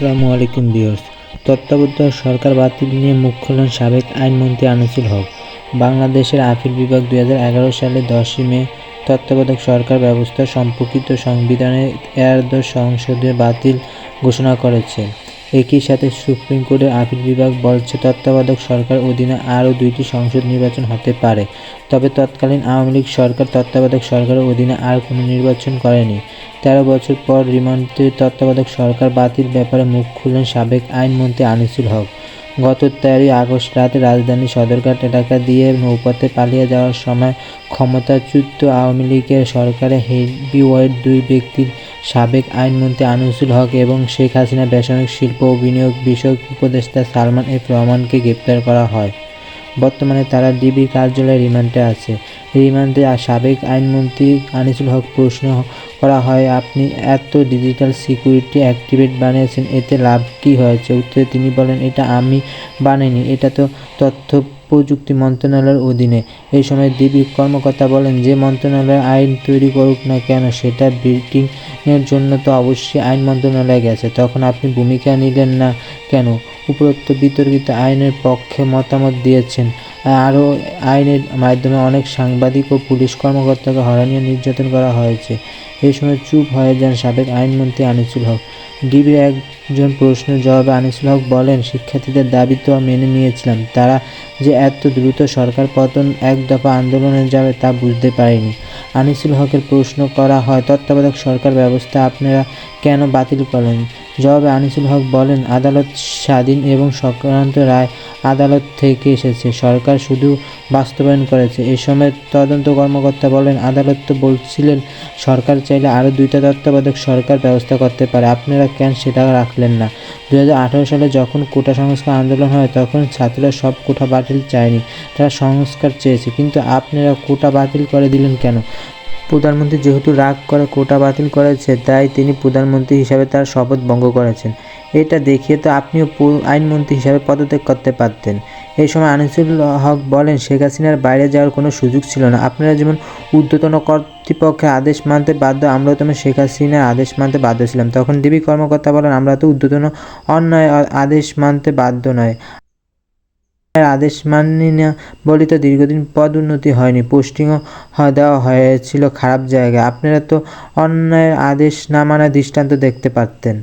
আসসালামু আলাইকুম ভিউয়ার্স। তত্ত্বাবধায়ক সরকার বাতিল নিয়ে মুখ খুললেন সাবেক আইনমন্ত্রী আনিসুল হক। বাংলাদেশের আপিল বিভাগ দুই হাজার এগারো সালে দশই মে তত্ত্বাবধায়ক সরকার ব্যবস্থা সম্পর্কিত সংবিধানের একাদশ সংসদে বাতিল ঘোষণা করেছে। একই সাথে সুপ্রিম কোর্টের আপিল বিভাগ বলছে, তত্ত্বাবধায়ক সরকার অধীনে আরও দুইটি সংসদ নির্বাচন হতে পারে। তবে তৎকালীন আওয়ামী লীগ সরকার তত্ত্বাবধায়ক সরকারের অধীনে আর কোনো নির্বাচন করেনি। তেরো বছর পর রিমান্ডে তত্ত্বাবধায়ক সরকার বাতিল ব্যাপারে মুখ খুললেন সাবেক আইনমন্ত্রী আনিসুল হক। গত তেরোই আগস্ট রাতে রাজধানী সদরঘাট এলাকা দিয়ে নৌপথে পালিয়ে যাওয়ার সময় ক্ষমতাচ্যুত আওয়ামী লীগের সরকারের হেভিওয়েট দুই ব্যক্তির সাবেক আইনমন্ত্রী আনিসুল হক এবং শেখ হাসিনা বেসামরিক শিল্প ও বিনিয়োগ বিষয়ক উপদেষ্টা সালমান এফ রহমানকে গ্রেপ্তার করা হয়। বর্তমানে তারা ডিবি কার্যালয়ে রিমান্ডে আছে। রিমান্ডে সাবেক আইনমন্ত্রী আনিসুল হক প্রশ্ন করা হয়, আপনি এত ডিজিটাল সিকিউরিটি অ্যাক্টিভেট বানিয়েছেন, এতে লাভ কী হয়েছে? উত্তরে তিনি বলেন, এটা আমি বানাইনি, এটা তো তথ্য প্রযুক্তি মন্ত্রণালয়ের অধীনে। এই সময় ডিবি কর্মকর্তা বলেন, যে মন্ত্রণালয় আইন তৈরি করুক না কেন, সেটা বিল্ডিংয়ের জন্য তো অবশ্যই আইন মন্ত্রণালয়ে গেছে। তখন আপনি ভূমিকা নিলেন না কেন? উপরোক্ত বিতর্কিত আইনের পক্ষে মতামত দিয়েছেন। আরও আইনের মাধ্যমে অনেক সাংবাদিক ও পুলিশ কর্মকর্তাকে হয়রানি নির্যাতন করা হয়েছে। এই সময় চুপ হয়ে যান সাবেক আইনমন্ত্রী আনিসুল হক। ডিবির একজন প্রশ্নের জবাবে আনিসুল হক বলেন, শিক্ষার্থীদের দাবি তো মেনে নিয়েছিলাম। তারা যে এত দ্রুত সরকার পতন এক দফা আন্দোলনে যাবে তা বুঝতে পারিনি। আনিসুল হকের প্রশ্ন করা হয়, তত্ত্বাবধায়ক সরকার ব্যবস্থা আপনারা কেন বাতিল করেন জবাবে আনিসুল হক বলেন, আদালত স্বাধীন এবং সংক্রান্ত রায় আদালত থেকে এসেছে। সরকার শুধু বাস্তবায়ন করেছে। এ সময় তদন্ত কর্মকর্তা বলেন, আদালত তো বলছিলেন, সরকার চাইলে আরও দুইটা তত্ত্বাবধায়ক সরকার ব্যবস্থা করতে পারে। আপনারা কেন সেটা রাখলেন? না। দুই হাজার আঠারো সালে যখন কোটা সংস্কার আন্দোলন হয়, তখন ছাত্ররা সব কোটা বাতিল চায়নি। তারা সংস্কার চেয়েছে। কিন্তু আপনারা কোটা বাতিল করে দিলেন কেন? প্রধানমন্ত্রী যেহেতু রাগ করে, কোটা বাতিল করেছে, তাই তিনি প্রধানমন্ত্রী হিসাবে তার শপথ ভঙ্গ করেছেন। এটা দেখিয়ে তো আপনিও আইনমন্ত্রী হিসাবে পদত্যাগ করতে পারতেন। এই সময় আনিসুল হক বলেন, শেখ হাসিনার বাইরে যাওয়ার কোনো সুযোগ ছিল না। আপনারা যেমন ঊর্ধ্বতন কর্তৃপক্ষের আদেশ মানতে বাধ্য, আমরাও তেমন শেখ হাসিনার আদেশ মানতে বাধ্য ছিলাম। তখন ডিবি কর্মকর্তা বলেন, আমরা তো ঊর্ধ্বতন অন্যায় আদেশ মানতে বাধ্য নয়। আদেশ মানি না বলিত দীর্ঘদিন পদ উন্নতি হয়নি। পোস্টিংও দেওয়া হয়েছিল খারাপ জায়গায়। আপনারা তো অন্যায়ের আদেশ না মানার দৃষ্টান্ত দেখতে পারতেন।